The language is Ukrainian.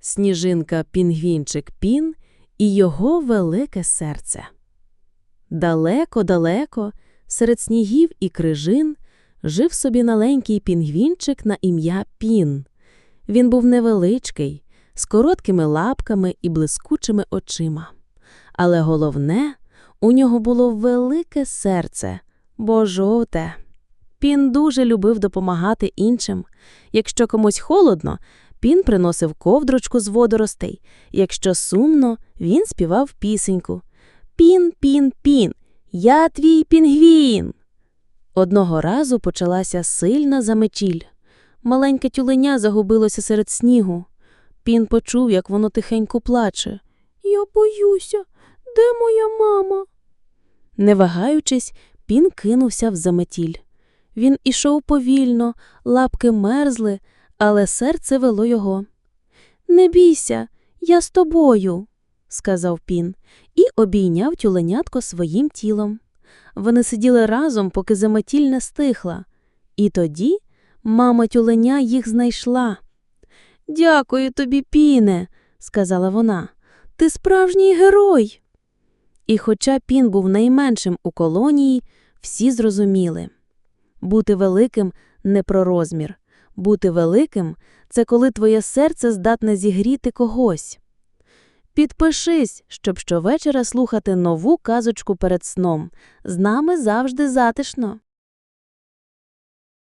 Сніжинка Пінгвінчик Пін і його велике серце. Далеко-далеко, серед снігів і крижин, жив собі маленький пінгвінчик на ім'я Пін. Він був невеличкий, з короткими лапками і блискучими очима. Але головне, у нього було велике серце, бо жовте. Пін дуже любив допомагати іншим. Якщо комусь холодно, Пін приносив ковдрочку з водоростей. Якщо сумно, він співав пісеньку. Пін, пін, пін, я твій пінгвін. Одного разу почалася сильна заметіль. Маленьке тюленя загубилося серед снігу. Пін почув, як воно тихенько плаче. Я боюся, де моя мама? Не вагаючись, Пін кинувся в заметіль. Він ішов повільно, лапки мерзли, але серце вело його. Не бійся, я з тобою, сказав Пін і обійняв тюленятко своїм тілом. Вони сиділи разом, поки заметіль не стихла. І тоді мама тюленя їх знайшла. Дякую тобі, Піне, сказала вона. Ти справжній герой. І хоча Пін був найменшим у колонії, всі зрозуміли. Бути великим не про розмір. Бути великим це коли твоє серце здатне зігріти когось. Підпишись, щоб щовечора слухати нову казочку перед сном. З нами завжди затишно.